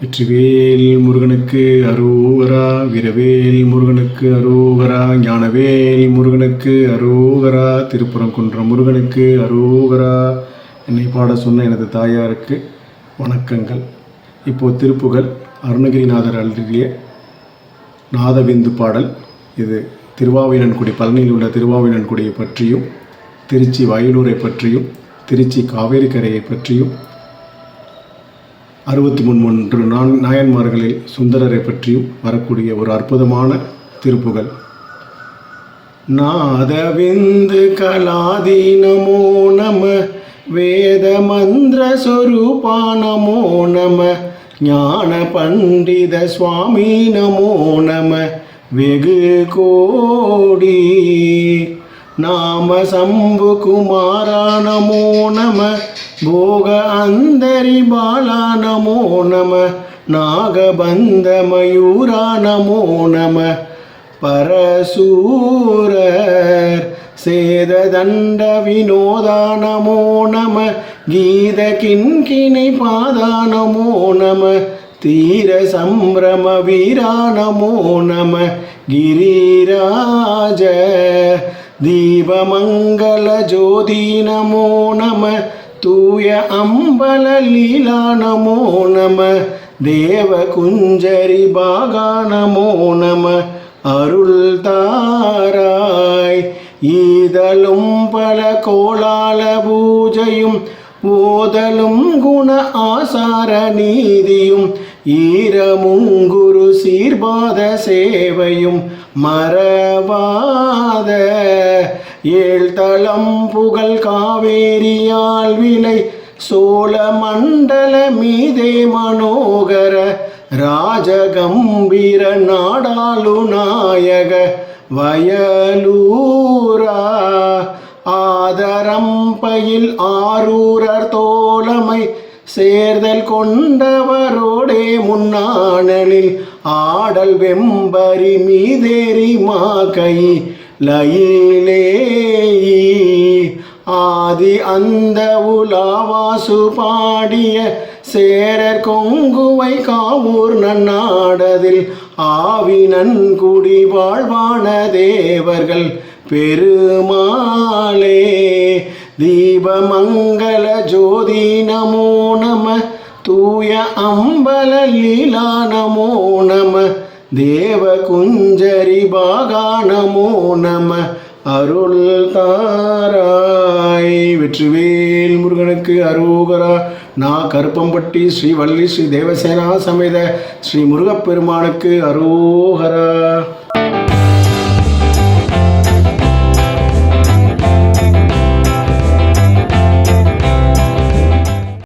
வெற்றிவேல் முருகனுக்கு அரோகரா வீரவேல் முருகனுக்கு அரோகரா ஞானவேல் முருகனுக்கு அரோகரா திருப்புறங்குன்றம் முருகனுக்கு அரோகரா என்னை பாட சொன்ன எனது தாயாருக்கு வணக்கங்கள். இப்போ திருப்புகழ் அருணகிரிநாதர் அருளிய நாதவிந்து பாடல். இது திருவாவினன்குடி பழனியில் உள்ள திருவாவினன்குடியை பற்றியும் திருச்சி வயலூரை பற்றியும் திருச்சி காவேரி கரையை பற்றியும் அறுபத்தி மூன்று நான் நாயன்மார்களில் சுந்தரரை பற்றியும் வரக்கூடிய ஒரு அற்புதமான திருப்புகள். நாதவிந்து கலாதி நமோ நம வேத மந்திர சொரூபா நமோ நம ஞான பண்டித சுவாமி நமோ நம வெகு கோடி நாம சம்பு குமாரா நமோ நம போக அந்தரி பாலா நமோ நம நாகபந்த மயூரா நமோ. நம பரசூரர் சேத தண்ட வினோதா நமோ நம கீத கிண்கிணி பாதா நமோ நம தீர சம்பிரம வீரா நமோ நம கிரிராஜ தீபமங்கள ஜோதி நமோ நம தூய அம்பல லீலா நமோ நம தேவ குஞ்சரி பாகா நமோ நம அருள் தாராய். ஈதலும் பல கோளால பூஜையும் ஓதலும் குண ஆசார நீதியும் ஈரமுங்குரு சீர்பாத சேவையும் மறவாத. ஏழ்தளம் புகழ் காவேரியால் விலை சோழ மண்டல மீதே மனோகர. ராஜகம்பீர நாடாளு நாயக வயலூரா. ஆதரம்பையில் ஆரூரர் தோ சேர்தல் கொண்டவரோடே முன்னாணலில் ஆடல் வெம்பரி மீதேறி மாகை லயிலே ஆதி அந்த உலாவாசு பாடிய சேரர் கொங்குவை காவூர் நன்னாடதில் ஆவி நன்குடி வாழ்வான தேவர்கள் பெருமாளே. தீபமங்கல ஜோதி நமோ நம தூய அம்பல லீலா நமோ நம தேவ குஞ்சரி பாகா நமோ நம அருள் தாராய். வெற்றிவேல் முருகனுக்கு அரோகரா நான் கருப்பம்பட்டி ஸ்ரீ வள்ளி ஸ்ரீ தேவசேனா சமேத ஸ்ரீ முருகப்பெருமானுக்கு அரோகரா.